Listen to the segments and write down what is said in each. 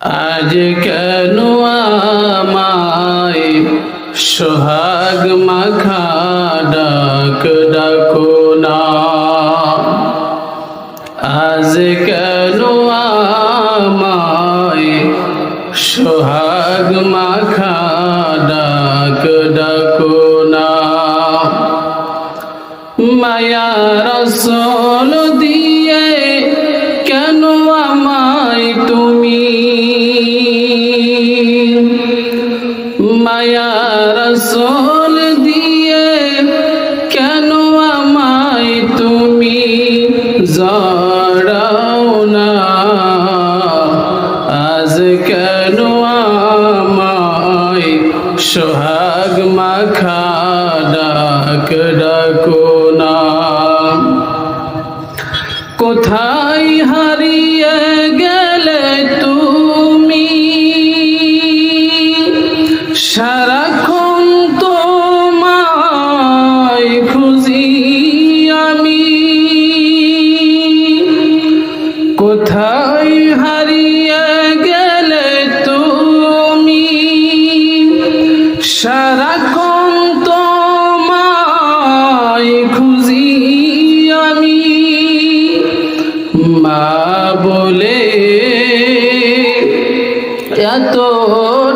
আজ কেন আমায় সোহাগ মাখা ডাক ডাকো না? আজ কেন আমায় সোহাগ মাখা ডাক ডাকো না? মায়া রসল দিয়ে কেন আমায় মায়া রসল দিয়ে কেন আমায় তুমি জড়াও না? আজ কেন আমায় সোহাগ মাখা ডাক ডাকো না? কোথায় হারিয়ে সারাক্ষণ তোমায় খুঁজি আমি। কোথায় হারিয়ে গেলে তুমি? সারাক্ষণ তোমায় খুঁজি আমি। মা বলে, এত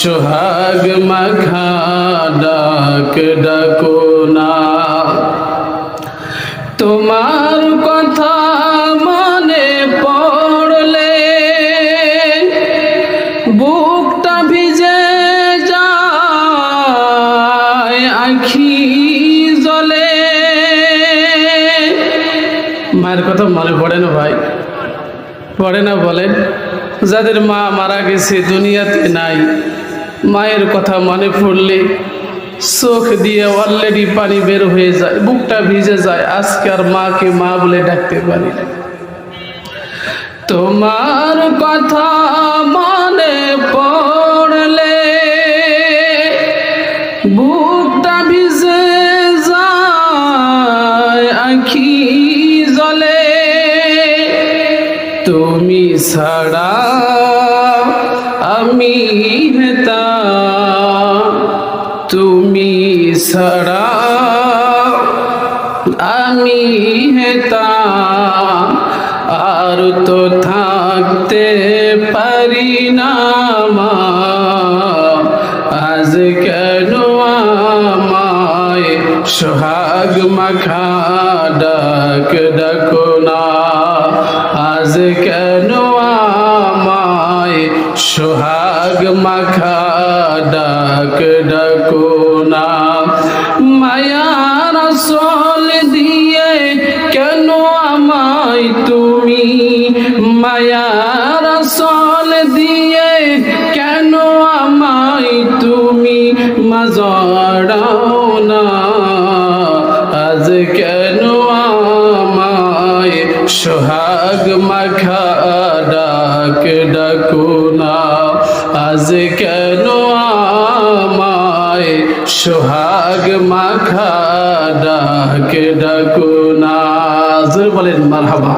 সোহাগ মাখা ডাক ডাকো না। তোমার কথা মনে পড়লে বুকটা ভিজে যায়, আখি জলে মায়ের কথা মনে পড়ে না ভাই? পড়ে না বলেন? যাদের মা মারা গেছে দুনিয়াতে নাই। মায়ের কথা মনে পড়লে চোখ দিয়ে অলরেডি পানি বের হয়ে যায়, বুকটা ভিজে যায়। আজকে আর মাকে মা বলে ডাকতে পারি তোমার কথা মনে পড়লে বুকটা ভিজে যায়, আখি জলে তুমি ছাড়া আমি হেতা তুমি ছাড়া আমি হেতা, আর তো থাকতে পারি না আজ কেন আমায় সোহাগ মাখা ডাক ডাকো না? আজ কেন মাখা ডাক ডাকো না মায়া রসল দিয়ে কেন আমায় তুমি? মায়া রসল দিয়ে কেন আমায় তুমি? মাজড়াও না। আজ কেন আমায় সোহাগ মাখা ডাক ডাকো আজ কেন আমায় সোহাগ মাখা ডাকে ডাকুন আজ বলেন মারহাবা।